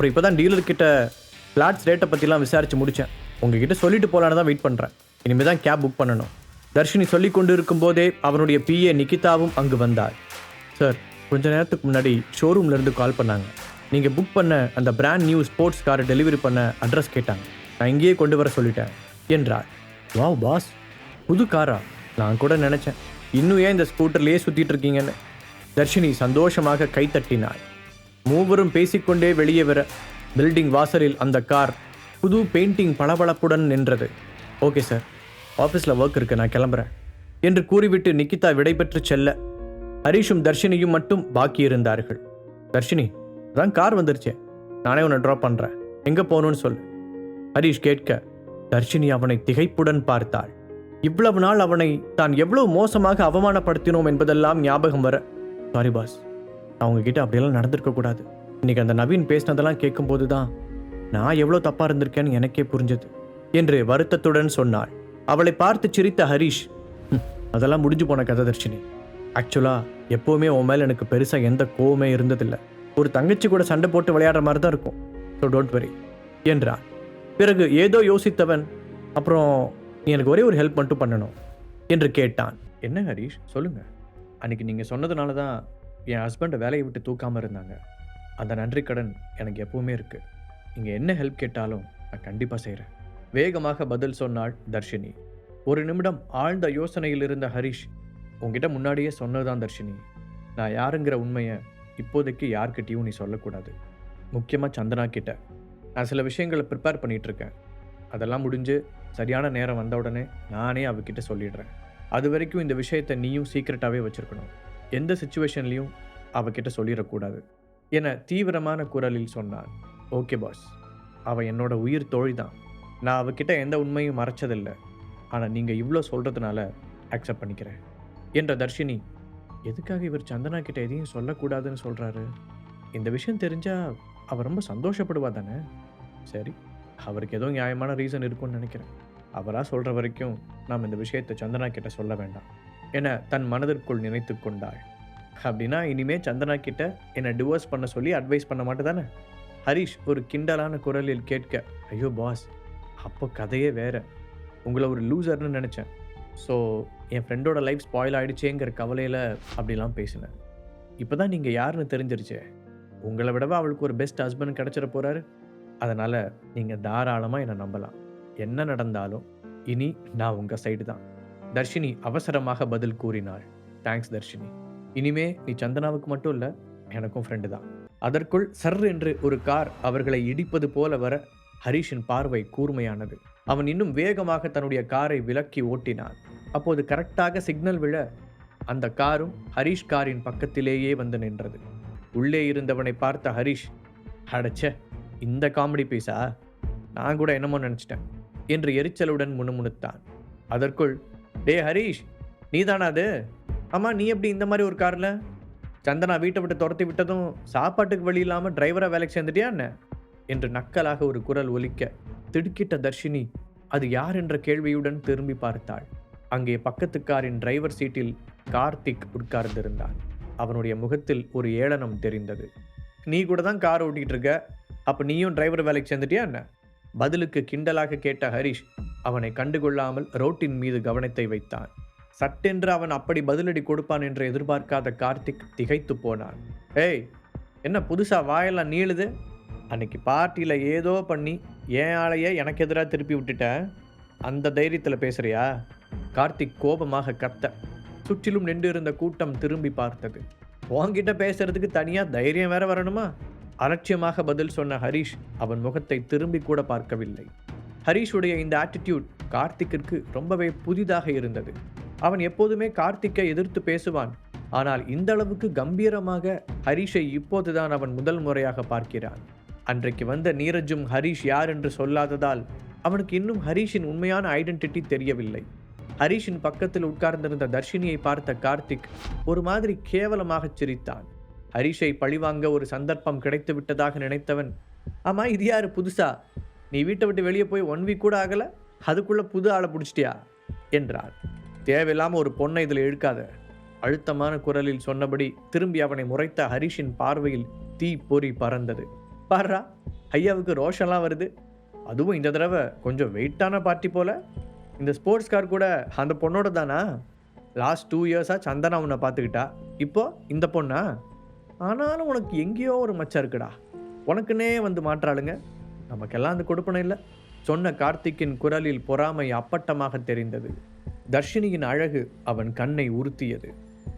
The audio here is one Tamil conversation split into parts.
அப்புறம் இப்போ தான் டீலர்கிட்ட ஃப்ளாட்ஸ் ரேட்டை பற்றிலாம் விசாரித்து முடித்தேன் உங்ககிட்ட சொல்லிட்டு போகலான்னு தான் வெயிட் பண்ணுறேன் இனிமேல் தான் கேப் புக் பண்ணணும். தர்ஷினி சொல்லி கொண்டு இருக்கும்போதே அவனுடைய பிஏ நிகிதாவும் அங்கு வந்தார் சார் கொஞ்ச நேரத்துக்கு முன்னாடி ஷோரூம்லேருந்து கால் பண்ணாங்க. நீங்கள் புக் பண்ண அந்த பிராண்ட் நியூ ஸ்போர்ட்ஸ் காரை டெலிவரி பண்ண அட்ரஸ் கேட்டாங்க. நான் இங்கேயே கொண்டு வர சொல்லிட்டேன் என்றார் வாவ் பாஸ் புது காரா நான் கூட நினச்சேன். இன்னும் ஏன் இந்த ஸ்கூட்டர்லேயே சுற்றிட்டு இருக்கீங்கன்னு? தர்ஷினி சந்தோஷமாக கைத்தட்டினாள் மூவரும் பேசிக்கொண்டே வெளியே வர பில்டிங் வாசலில் அந்த கார் புது பெயிண்டிங் பளபளப்புடன் நின்றது. ஓகே சார் ஆஃபீஸில் ஒர்க் இருக்கு நான் கிளம்புறேன் என்று கூறிவிட்டு நிக்கிதா விடைபெற்று செல்ல ஹரீஷும் தர்ஷினியும் மட்டும் பாக்கி இருந்தார்கள். தர்ஷினி அதான் கார் வந்துருச்சே. நானே உன்னை ட்ராப் பண்ணுறேன் எங்கே போகணும்னு சொல்லு. ஹரிஷ் கேட்க தர்ஷினி அவனை திகைப்புடன் பார்த்தாள். இவ்வளவு நாள் அவனை தான் எவ்வளவு மோசமாக அவமானப்படுத்தினோம் என்பதெல்லாம் ஞாபகம் வர சாரி பாஸ் அவங்கக்கிட்ட அப்படியெல்லாம் நடந்திருக்கக்கூடாது இன்றைக்கி அந்த நவீன் பேசினதெல்லாம் கேட்கும்போது தான் நான் எவ்வளோ தப்பாக இருந்திருக்கேன்னு எனக்கே புரிஞ்சது என்று வருத்தத்துடன் சொன்னாள். அவளை பார்த்து சிரித்த ஹரிஷ் அதெல்லாம் முடிஞ்சு போன கததர்ஷினி தர்ஷினி. ஆக்சுவலா எப்போவுமே உன் மேலே எனக்கு பெருசாக எந்த கோவமே இருந்ததில்லை. ஒரு தங்கச்சி கூட சண்டை போட்டு விளையாடுற மாதிரி தான் இருக்கும். ஸோ டோன்ட் வரி என்றான். பிறகு ஏதோ யோசித்தவன் அப்புறம் நீ எனக்கு ஒரே ஒரு ஹெல்ப் மட்டும் பண்ணணும் என்று கேட்டான். என்ன ஹரிஷ்? சொல்லுங்கள் அன்னைக்கு நீங்கள் சொன்னதுனால தான் என் ஹஸ்பண்டை வேலையை விட்டு தூக்காமல் இருந்தாங்க. அந்த நன்றி கடன் எனக்கு எப்பவுமே இருக்குது நீங்கள் என்ன ஹெல்ப் கேட்டாலும் நான் கண்டிப்பாக செய்கிறேன் வேகமாக பதில் சொன்னாள் தர்ஷினி. ஒரு நிமிடம் ஆழ்ந்த யோசனையில் இருந்த ஹரிஷ் உங்ககிட்ட முன்னாடியே சொன்னதுதான் தர்ஷினி. நான் யாருங்கிற உண்மையை இப்போதைக்கு யார்கிட்டையும் நீ சொல்லக்கூடாது. முக்கியமாக சந்தனா கிட்ட. நான் சில விஷயங்களை ப்ரிப்பேர் பண்ணிகிட்ருக்கேன் இருக்கேன் அதெல்லாம் முடிஞ்சு சரியான நேரம் வந்த உடனே நானே அவகிட்ட சொல்லிடுறேன். அது வரைக்கும் இந்த விஷயத்தை நீயும் சீக்கிரட்டாகவே வச்சிருக்கணும். எந்த சுச்சுவேஷன்லையும் அவகிட்ட சொல்லிடக்கூடாது. என தீவிரமான குரலில் சொன்னான் ஓகே பாஸ் அவள் என்னோட உயிர் தோழி தான் நான் அவகிட்ட எந்த உண்மையும் மறைச்சதில்லை. ஆனால் நீங்கள் இவ்வளோ சொல்கிறதுனால அக்செப்ட் பண்ணிக்கிறேன். என்ற தர்ஷினி எதுக்காக இவர் சந்தனா கிட்ட எதையும் சொல்லக்கூடாதுன்னு சொல்கிறாரு இந்த விஷயம் தெரிஞ்சால் அவர் ரொம்ப சந்தோஷப்படுவா தானே? சரி அவருக்கு ஏதோ நியாயமான ரீசன் இருக்கும்னு நினைக்கிறேன். அவராக சொல்கிற வரைக்கும் நாம் இந்த விஷயத்தை சந்தனா கிட்ட சொல்ல வேண்டாம். என தன் மனதிற்குள் நினைத்து கொண்டாள். அப்படின்னா இனிமேல் சந்தனா கிட்ட என்னை டிவோர்ஸ் பண்ண சொல்லி அட்வைஸ் பண்ண மாட்டேதானே? ஹரிஷ் ஒரு கிண்டலான குரலில் கேட்க ஐயோ பாஸ் அப்போ கதையே வேற. உங்களை ஒரு லூசர்னு நினச்சேன். ஸோ என் ஃப்ரெண்டோட லைஃப் ஸ்பாயில் ஆகிடுச்சேங்கிற கவலையில் அப்படிலாம் பேசினேன். இப்போ தான் நீங்கள் யாருன்னு தெரிஞ்சிருச்சே. உங்களை விடவே அவளுக்கு ஒரு பெஸ்ட் ஹஸ்பண்ட் கிடச்சிட போகிறாரு அதனால் நீங்கள் தாராளமாக என்னை நம்பலாம். என்ன நடந்தாலும் இனி நான் உங்கள் சைடு தான். தர்ஷினி அவசரமாக பதில் கூறினாள். தேங்க்ஸ் தர்ஷினி. இனிமே நீ சந்தனாவுக்கு மட்டும் இல்லை எனக்கும் ஃப்ரெண்டு தான். அதற்குள் சர் என்று ஒரு கார் அவர்களை இடிப்பது போல வர ஹரிஷின் பார்வை கூர்மையானது. அவன் இன்னும் வேகமாக தன்னுடைய காரை விலக்கி ஓட்டினான். அப்போது கரெக்டாக சிக்னல் விழ அந்த காரும் ஹரிஷ் காரின் பக்கத்திலேயே வந்து நின்றது. உள்ளே இருந்தவனை பார்த்த ஹரிஷ் அடச்சே இந்த காமெடி பீஸா நான் கூட என்னமோ நினச்சிட்டேன் என்று எரிச்சலுடன் முணுமுணுத்தான். அதற்குள் டே ஹரிஷ் நீதானா அது? ஆமாம் நீ எப்படி இந்த மாதிரி ஒரு காரில்? சந்தனா வீட்டை விட்டு துரத்தி விட்டதும் சாப்பாட்டுக்கு வழி இல்லாமல் டிரைவராக வேலைக்கு சேர்ந்துட்டியா என்ன? என்று நக்கலாக ஒரு குரல் ஒலிக்க திடுக்கிட்ட தர்ஷினி அது யார் என்ற கேள்வியுடன் திரும்பி பார்த்தாள். அங்கே பக்கத்து காரின் டிரைவர் சீட்டில் கார்த்திக் உட்கார்ந்திருந்தான். அவனுடைய முகத்தில் ஒரு ஏளனம் தெரிந்தது. நீ கூட தான் கார் ஓட்டிகிட்டு இருக்க அப்போ நீயும் டிரைவர் வேலைக்கு சேர்ந்துட்டியா என்ன? பதிலுக்கு கிண்டலாக கேட்ட ஹரிஷ் அவனை கண்டுகொள்ளாமல் ரோட்டின் மீது கவனத்தை வைத்தான். சட்டென்று அவன் அப்படி பதிலடி கொடுப்பான் என்று எதிர்பார்க்காத கார்த்திக் திகைத்து போனான். ஏய் என்ன புதுசாக வாயெல்லாம் நீளுது? அன்னைக்கு பார்ட்டியில் ஏதோ பண்ணி என் ஆளையே எனக்கு எதிராக திருப்பி விட்டுட்ட? அந்த தைரியத்தில் பேசுறியா? கார்த்திக் கோபமாக கத்த. சுற்றிலும் நின்று இருந்த கூட்டம் திரும்பி பார்த்தது. உன்கிட்ட பேசுறதுக்கு தனியாக தைரியம் வேற வரணுமா? அலட்சியமாக பதில் சொன்ன ஹரிஷ் அவன் முகத்தை திரும்பி கூட பார்க்கவில்லை. ஹரீஷுடைய இந்த ஆட்டிடியூட் கார்த்திக்கிற்கு ரொம்பவே புதிதாக இருந்தது. அவன் எப்போதுமே கார்த்திக்கை எதிர்த்து பேசுவான். ஆனால் இந்த அளவுக்கு கம்பீரமாக ஹரிஷை இப்போதுதான் அவன் முதல் முறையாக பார்க்கிறான். அன்றைக்கு வந்த நீரஜும் ஹரிஷ் யார் என்று சொல்லாததால் அவனுக்கு இன்னும் ஹரிஷின் உண்மையான ஐடென்டிட்டி தெரியவில்லை. ஹரிஷின் பக்கத்தில் உட்கார்ந்திருந்த தர்ஷினியை பார்த்த கார்த்திக் ஒரு மாதிரி கேவலமாகச் சிரித்தான். ஹரிஷை பழிவாங்க ஒரு சந்தர்ப்பம் கிடைத்து விட்டதாக நினைத்தவன் ஆமா இது யாரு புதுசா? நீ வீட்டை விட்டு வெளியே போய் ஒன் வீக் கூட ஆகல? அதுக்குள்ள புது ஆளை பிடிச்சிட்டியா? என்றான் தேவையில்லாமல் ஒரு பொண்ணை இதில் இழுக்காத. அழுத்தமான குரலில் சொன்னபடி திரும்பி அவனை முறைத்த ஹரிஷின் பார்வையில் தீ பொறி பறந்தது. பாரா ஐயாவுக்கு ரோஷம்லாம் வருது. அதுவும் இந்த தடவை கொஞ்சம் வெயிட்டான பார்ட்டி போல். இந்த ஸ்போர்ட்ஸ் கார் கூட அந்த பொண்ணோட தானா? லாஸ்ட் டூ இயர்ஸாக சந்தனா உன்னை பார்த்துக்கிட்டா. இப்போ இந்த பொண்ணா? ஆனாலும் உனக்கு எங்கேயோ ஒரு மச்சம் இருக்குடா. உனக்குன்னே வந்து மாற்றாளுங்க. நமக்கெல்லாம் அந்த கொடுப்பனை இல்லை. சொன்ன கார்த்திக்கின் குரலில் பொறாமை அப்பட்டமாக தெரிந்தது. தர்ஷினியின் அழகு அவன் கண்ணை உறுத்தியது.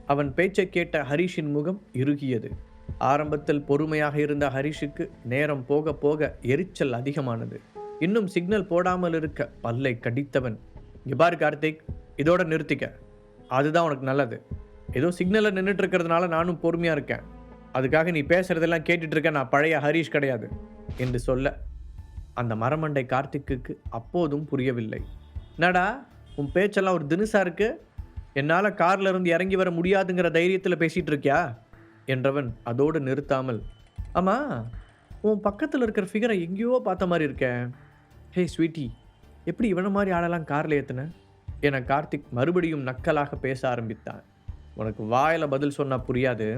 அவன் பேச்சை கேட்ட ஹரிஷின் முகம் இறுகியது. ஆரம்பத்தில் பொறுமையாக இருந்த ஹரிஷுக்கு நேரம் போக போக எரிச்சல் அதிகமானது. இன்னும் சிக்னல் போடாமல் இருக்க பல்லை கடித்தவன் இபார் கார்த்திக் இதோட நிறுத்திக்க. அதுதான் உனக்கு நல்லது. ஏதோ சிக்னலில் நின்றுட்டு இருக்கிறதுனால நானும் பொறுமையாக இருக்கேன். அதுக்காக நீ பேசுறதெல்லாம் கேட்டுட்டு இருக்க நான் பழைய ஹரிஷ் கிடையாது என்று சொல்ல அந்த மரமண்டை கார்த்திக்கு அப்போதும் புரியவில்லை. நடா உன் பேச்செல்லாம் ஒரு தினுசா இருக்கு. என்னால் கார்ல இருந்து இறங்கி வர முடியாதுங்கிற தைரியத்தில் பேசிகிட்டு இருக்கியா? என்றவன் அதோடு நிறுத்தாமல் ஆமா உன் பக்கத்தில் இருக்கிற ஃபிகரை எங்கேயோ பார்த்த மாதிரி இருக்கேன். ஹே ஸ்வீட்டி எப்படி இவனை மாதிரி ஆளெல்லாம் காரில் ஏற்றுன என கார்த்திக் மறுபடியும் நக்கலாக பேச ஆரம்பித்தான். உனக்கு வாயில் பதில் சொன்னால் புரியாது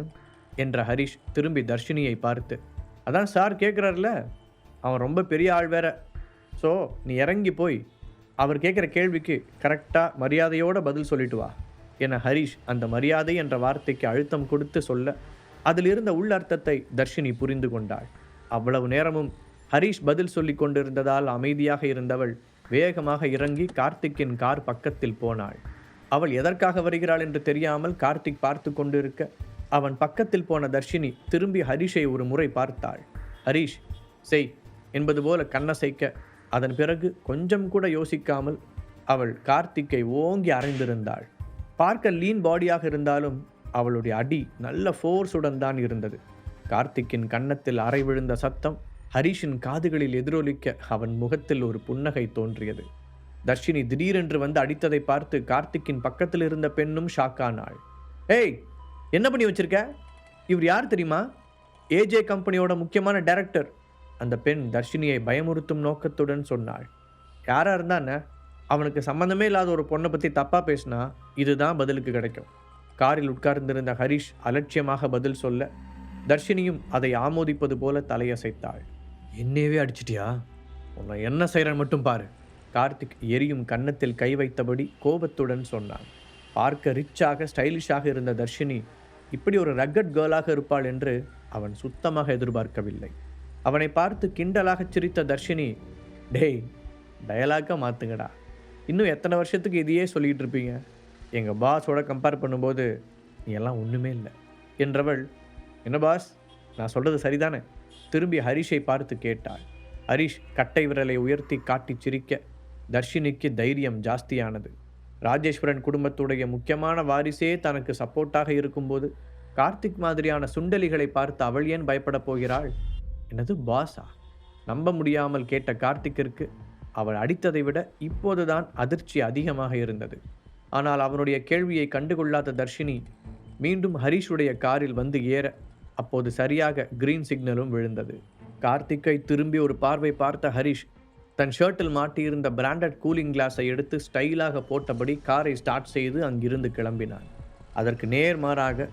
என்ற ஹரிஷ் திரும்பி தர்ஷினியை பார்த்து அதான் சார் கேட்குறாருல அவன் ரொம்ப பெரிய ஆள் வேற. ஸோ நீ இறங்கி போய் அவர் கேட்குற கேள்விக்கு கரெக்டாக மரியாதையோட பதில் சொல்லிட்டு வா. என ஹரிஷ் அந்த மரியாதை என்ற வார்த்தைக்கு அழுத்தம் கொடுத்து சொல்ல அதில் இருந்த உள்ளர்த்தத்தை தர்ஷினி புரிந்து கொண்டாள். அவ்வளவு நேரமும் ஹரிஷ் பதில் சொல்லி கொண்டிருந்ததால் அமைதியாக இருந்தவள் வேகமாக இறங்கி கார்த்திக்கின் கார் பக்கத்தில் போனாள். அவள் எதற்காக வருகிறாள் என்று தெரியாமல் கார்த்திக் பார்த்து கொண்டிருக்க அவன் பக்கத்தில் போன தர்ஷினி திரும்பி ஹரிஷை ஒரு முறை பார்த்தாள். ஹரிஷ் செய் என்பது போல கண்ணசைக்க அதன் பிறகு கொஞ்சம் கூட யோசிக்காமல் அவள் கார்த்திக்கை ஓங்கி அறைந்திருந்தாள். பார்க்க லீன் பாடியாக இருந்தாலும் அவளுடைய அடி நல்ல ஃபோர்ஸுடன் தான் இருந்தது. கார்த்திக்கின் கன்னத்தில் அறை விழுந்த சத்தம் ஹரிஷின் காதுகளில் எதிரொலிக்க அவன் முகத்தில் ஒரு புன்னகை தோன்றியது. தர்ஷினி திடீரென்று வந்து அடித்ததை பார்த்து கார்த்திக்கின் பக்கத்தில் இருந்த பெண்ணும் ஷாக்கானாள் ஏய் என்ன பண்ணி வச்சிருக்க? இவர் யார் தெரியுமா? ஏஜே கம்பெனியோட முக்கியமான டைரக்டர் அந்த பெண் தர்ஷினியை பயமுறுத்தும் நோக்கத்துடன் சொன்னாள். யாரா இருந்தா என்ன அவனுக்கு சம்பந்தமே இல்லாத ஒரு பொண்ணை பற்றி தப்பாக பேசினா இதுதான் பதிலுக்கு கிடைக்கும். காரில் உட்கார்ந்திருந்த ஹரிஷ் அலட்சியமாக பதில் சொல்ல தர்ஷினியும் அதை ஆமோதிப்பது போல தலையசைத்தாள். என்னையவே அடிச்சிட்டியா? உன்னை என்ன செய்கிறேன் மட்டும் பாரு. கார்த்திக் எரியும் கன்னத்தில் கை வைத்தபடி கோபத்துடன் சொன்னான். பார்க்க ரிச்சாக ஸ்டைலிஷாக இருந்த தர்ஷினி இப்படி ஒரு ரக்கட் கேர்ளாக இருப்பாள் என்று அவன் சுத்தமாக எதிர்பார்க்கவில்லை. அவனை பார்த்து கிண்டலாக சிரித்த தர்ஷினி டேய் டயலாக்காக மாற்றுங்கடா இன்னும் எத்தனை வருஷத்துக்கு இதையே சொல்லிகிட்டு இருப்பீங்க? எங்கள் பாஸோட கம்பேர் பண்ணும்போது நீ எல்லாம் ஒன்றுமே இல்லை. என்றவள் என்ன பாஸ் நான் சொல்கிறது சரிதானே? திரும்பி ஹரிஷை பார்த்து கேட்டாள். ஹரிஷ் கட்டை விரலை உயர்த்தி காட்டி சிரிக்க தர்ஷினிக்கு தைரியம் ஜாஸ்தியானது. ராஜேஸ்வரன் குடும்பத்துடைய முக்கியமான வாரிசே தனக்கு சப்போர்ட்டாக இருக்கும்போது கார்த்திக் மாதிரியான சுண்டலிகளை பார்த்து அவள் ஏன் பயப்படப் போகிறாள்? என்னது பாஸா நம்ப முடியாமல் கேட்ட கார்த்திக்கிற்கு அவள் அடித்ததை விட இப்போதுதான் அதிர்ச்சி அதிகமாக இருந்தது. ஆனால் அவனுடைய கேள்வியை கண்டுகொள்ளாத தர்ஷினி மீண்டும் ஹரீஷுடைய காரில் வந்து ஏற அப்போது சரியாக கிரீன் சிக்னலும் விழுந்தது. கார்த்திக்கை திரும்பி ஒரு பார்வை பார்த்த ஹரிஷ் தன் ஷர்ட்டில் மாட்டியிருந்த பிராண்டட் கூலிங் கிளாஸை எடுத்து ஸ்டைலாக போட்டபடி காரை ஸ்டார்ட் செய்து அங்கிருந்து கிளம்பினான். அதற்கு நேர்மாறாக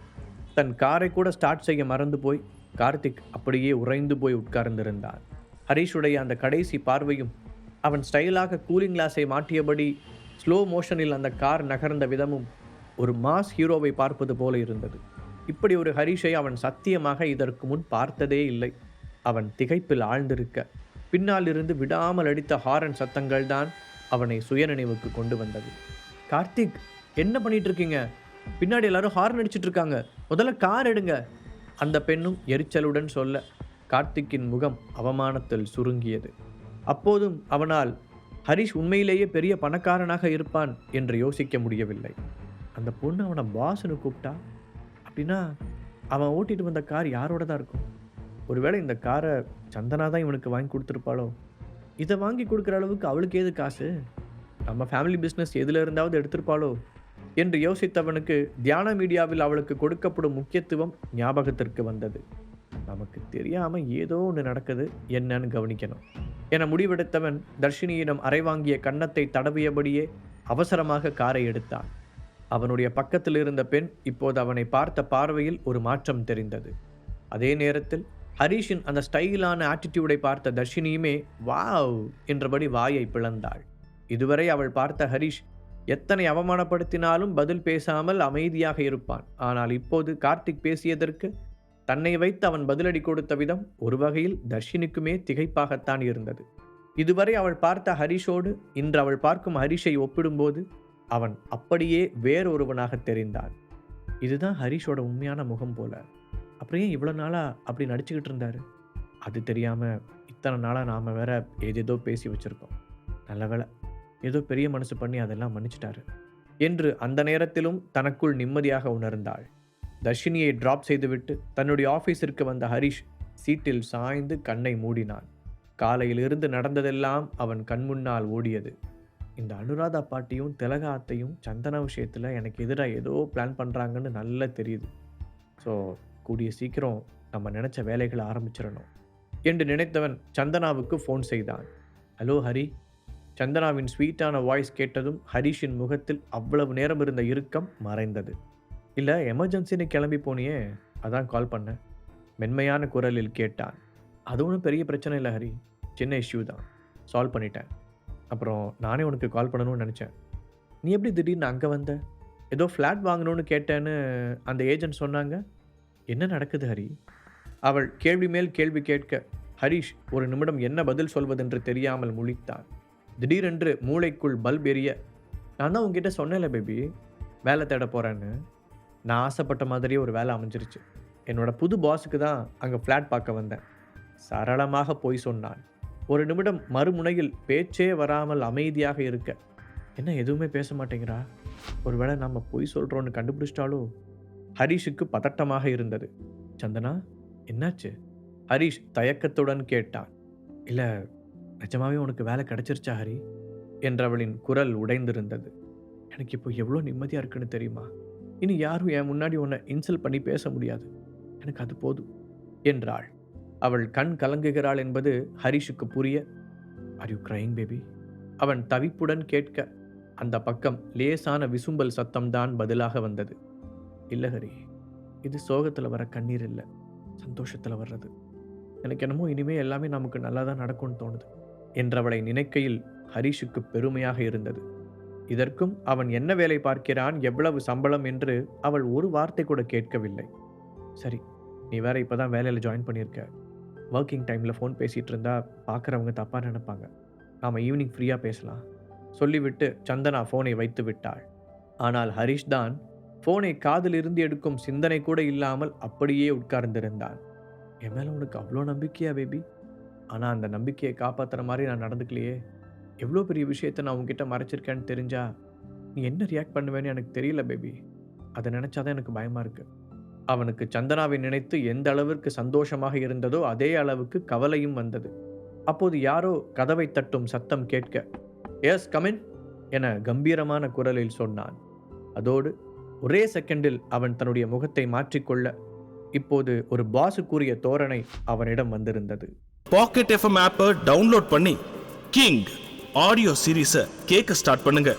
தன் காரை கூட ஸ்டார்ட் செய்ய மறந்து போய் கார்த்திக் அப்படியே உறைந்து போய் உட்கார்ந்திருந்தான். ஹரிஷுடைய அந்த கடைசி பார்வையும் அவன் ஸ்டைலாக கூலிங் கிளாஸை மாட்டியபடி ஸ்லோ மோஷனில் அந்த கார் நகர்ந்த விதமும் ஒரு மாஸ் ஹீரோவை பார்ப்பது போல இருந்தது. இப்படி ஒரு ஹரிஷை அவன் சத்தியமாக இதற்கு முன் பார்த்ததே இல்லை. அவன் திகைப்பில் ஆழ்ந்திருக்க பின்னால் இருந்து விடாமல் அடித்த ஹாரன் சத்தங்கள் தான் அவனை சுயநினைவுக்கு கொண்டு வந்தது. கார்த்திக் என்ன பண்ணிட்டு இருக்கீங்க? பின்னாடி எல்லாரும் ஹார்ன் அடிச்சிட்டு இருக்காங்க. முதல்ல கார் எடுங்க. அந்த பெண்ணும் எரிச்சலுடன் சொல்ல கார்த்திக்கின் முகம் அவமானத்தில் சுருங்கியது. அப்போதும் அவனால் ஹரிஷ் உண்மையிலேயே பெரிய பணக்காரனாக இருப்பான் என்று யோசிக்க முடியவில்லை. அந்த பொண்ணு அவனை பாஸ்னு கூப்பிட்டா அப்படின்னா அவன் ஓட்டிட்டு வந்த கார் யாரோட தான் இருக்கும்? ஒருவேளை இந்த காரை சந்தனா தான் இவனுக்கு வாங்கி கொடுத்துருப்பாளோ? இதை வாங்கி கொடுக்குற அளவுக்கு அவளுக்கு ஏது காசு? நம்ம ஃபேமிலி பிஸ்னஸ் எதில் இருந்தாவது எடுத்திருப்பாளோ? என்று யோசித்தவனுக்கு தியான மீடியாவில் அவளுக்கு கொடுக்கப்படும் முக்கியத்துவம் ஞாபகத்திற்கு வந்தது. நமக்கு தெரியாமல் ஏதோ ஒன்று நடக்குது. என்னன்னு கவனிக்கணும். என முடிவெடுத்தவன் தர்ஷினியிடம் அரைவாங்கிய கன்னத்தை தடவியபடியே அவசரமாக காரை எடுத்தான். அவனுடைய பக்கத்தில் இருந்த பெண் இப்போது அவனை பார்த்த பார்வையில் ஒரு மாற்றம் தெரிந்தது. அதே நேரத்தில் ஹரிஷின் அந்த ஸ்டைலான ஆட்டிடியூடை பார்த்த தர்ஷினியுமே வாவ் என்றபடி வாயை பிளந்தாள். இதுவரை அவள் பார்த்த ஹரிஷ் எத்தனை அவமானப்படுத்தினாலும் பதில் பேசாமல் அமைதியாக இருப்பான். ஆனால் இப்போது கார்த்திக் பேசியதற்கு தன்னை வைத்து அவன் பதிலடி கொடுத்த விதம் ஒரு வகையில் தர்ஷினிக்குமே திகைப்பாகத்தான் இருந்தது. இதுவரை அவள் பார்த்த ஹரிஷோடு இன்று அவள் பார்க்கும் ஹரிஷை ஒப்பிடும்போது அவன் அப்படியே வேறொருவனாக தெரிந்தான். இதுதான் ஹரிஷோட உண்மையான முகம் போல. அப்புறம் ஏன் இவ்வளோ நாளாக அப்படி நடிச்சுக்கிட்டு இருந்தாரு? அது தெரியாமல் இத்தனை நாளாக நாம் வேற ஏதேதோ பேசி வச்சுருக்கோம். நல்ல வேலை ஏதோ பெரிய மனசு பண்ணி அதெல்லாம் மன்னிச்சிட்டாரு. என்று அந்த நேரத்திலும் தனக்குள் நிம்மதியாக உணர்ந்தாள். தர்ஷினியை டிராப் செய்துவிட்டு தன்னுடைய ஆஃபீஸிற்கு வந்த ஹரிஷ் சீட்டில் சாய்ந்து கண்ணை மூடினான். காலையிலிருந்து நடந்ததெல்லாம் அவன் கண்முன்னால் ஓடியது. இந்த அனுராதா பாட்டியும் திலகா அத்தையும் சந்தனா விஷயத்தில் எனக்கு எதிராக ஏதோ பிளான் பண்ணுறாங்கன்னு நல்லா தெரியுது. ஸோ கூடிய சீக்கிரம் நம்ம நினச்ச வேலைகளை ஆரம்பிச்சிடணும். என்று நினைத்தவன் சந்தனாவுக்கு ஃபோன் செய்தான். ஹலோ ஹரி. சந்தனாவின் ஸ்வீட்டான வாய்ஸ் கேட்டதும் ஹரிஷின் முகத்தில் அவ்வளவு நேரம் இருந்த இறுக்கம் மறைந்தது. இல்லை எமர்ஜென்சின்னு கிளம்பி போனியே. அதான் கால் பண்ணேன் மென்மையான குரலில் கேட்டான். அது ஒன்றும் பெரிய பிரச்சனை இல்லை ஹரி. சின்ன இஷ்யூ தான். சால்வ் பண்ணிட்டேன். அப்புறம் நானே உனக்கு கால் பண்ணணும்னு நினச்சேன். நீ எப்படி திடீர்னு அங்கே வந்த? ஏதோ ஃப்ளாட் வாங்கணும்னு கேட்டேன்னு அந்த ஏஜென்ட் சொன்னாங்க? என்ன நடக்குது ஹரி? அவள் கேள்வி மேல் கேள்வி கேட்க ஹரிஷ் ஒரு நிமிடம் என்ன பதில் சொல்வதென்று தெரியாமல் முழித்தான் திடீரென்று மூளைக்குள் பல்ப் எரிய நான் தான் உங்ககிட்ட சொன்னேன்ல பேபி வேலை தேட போகிறேன்னு நான் ஆசைப்பட்ட மாதிரியே ஒரு வேலை அமைஞ்சிருச்சு. என்னோட புது பாஸுக்கு தான் அங்கே ஃப்ளாட் பார்க்க வந்தேன். சரளமாக போய் சொன்னான். ஒரு நிமிடம் மறுமுனையில் பேச்சே வராமல் அமைதியாக இருக்க என்ன எதுவுமே பேச மாட்டேங்கிறா? ஒருவேளை நம்ம பொய் சொல்கிறோன்னு கண்டுபிடிச்சிட்டாலோ? ஹரிஷுக்கு பதட்டமாக இருந்தது. சந்தனா என்னாச்சு? ஹரிஷ் தயக்கத்துடன் கேட்டான். இல்லை நிஜமாவே உனக்கு வேலை கிடைச்சிருச்சா ஹரி? என்றவளின் குரல் உடைந்திருந்தது. எனக்கு இப்போ எவ்வளோ நிம்மதியாக இருக்குன்னு தெரியுமா? இனி யாரும் என் முன்னாடி உன்னை இன்சல்ட் பண்ணி பேச முடியாது. எனக்கு அது போதும் என்றாள். அவள் கண் கலங்குகிறாள் என்பது ஹரிஷுக்கு புரிய ஆர் யூ கிரைங் பேபி அவன் தவிப்புடன் கேட்க அந்த பக்கம் லேசான விசும்பல் சத்தம்தான் பதிலாக வந்தது. இல்லை ஹரி இது சோகத்தில் வர கண்ணீர் இல்லை. சந்தோஷத்தில் வர்றது. எனக்கு என்னமோ இனிமேல் எல்லாமே நமக்கு நல்லா தான் நடக்கும்னு தோணுது. என்றவளை நினைக்கையில் ஹரிஷுக்கு பெருமையாக இருந்தது. இதற்கும் அவன் என்ன வேலை பார்க்கிறான் எவ்வளவு சம்பளம் என்று அவள் ஒரு வார்த்தை கூட கேட்கவில்லை. சரி நீ வேற இப்பதான் வேலையில் ஜாயின் பண்ணியிருக்க. ஒர்க்கிங் டைமில் ஃபோன் பேசிகிட்டு இருந்தா பார்க்குறவங்க தப்பாக நினைப்பாங்க. நாம் ஈவினிங் ஃப்ரீயாக பேசலாம். சொல்லிவிட்டு சந்தனா ஃபோனை வைத்து விட்டாள். ஆனால் ஹரிஷ் தான் ஃபோனை காதிலிருந்து எடுக்கும் சிந்தனை கூட இல்லாமல் அப்படியே உட்கார்ந்திருந்தான். என் மேலே உனக்கு அவ்வளோ நம்பிக்கையா பேபி ஆனால் அந்த நம்பிக்கையை காப்பாற்றுற மாதிரி நான் நடந்துக்கலையே. எவ்வளோ பெரிய விஷயத்தை நான் உங்ககிட்ட மறைச்சிருக்கேன்னு தெரிஞ்சா நீ என்ன ரியாக்ட் பண்ணுவேன்னு எனக்கு தெரியல பேபி அதை நினச்சாதான் எனக்கு பயமாக இருக்குது அவனுக்கு சந்தனாவை நினைத்து எந்த அளவிற்கு சந்தோஷமாக இருந்ததோ அதே அளவுக்கு கவலையும் வந்தது. அப்போது யாரோ கதவை தட்டும் சத்தம் கேட்க எஸ் கமின் என கம்பீரமான குரலில் சொன்னான். அதோடு ஒரே செகண்டில் அவன் தன்னுடைய முகத்தை மாற்றிக்கொள்ள இப்போது ஒரு பாசு கூறிய தோரணை அவனிடம் வந்திருந்தது. பாக்கெட் எஃப்எம் ஆப்பை டவுன்லோட் பண்ணி கிங் ஆடியோ சீரீஸை கேட்க ஸ்டார்ட் பண்ணுங்க.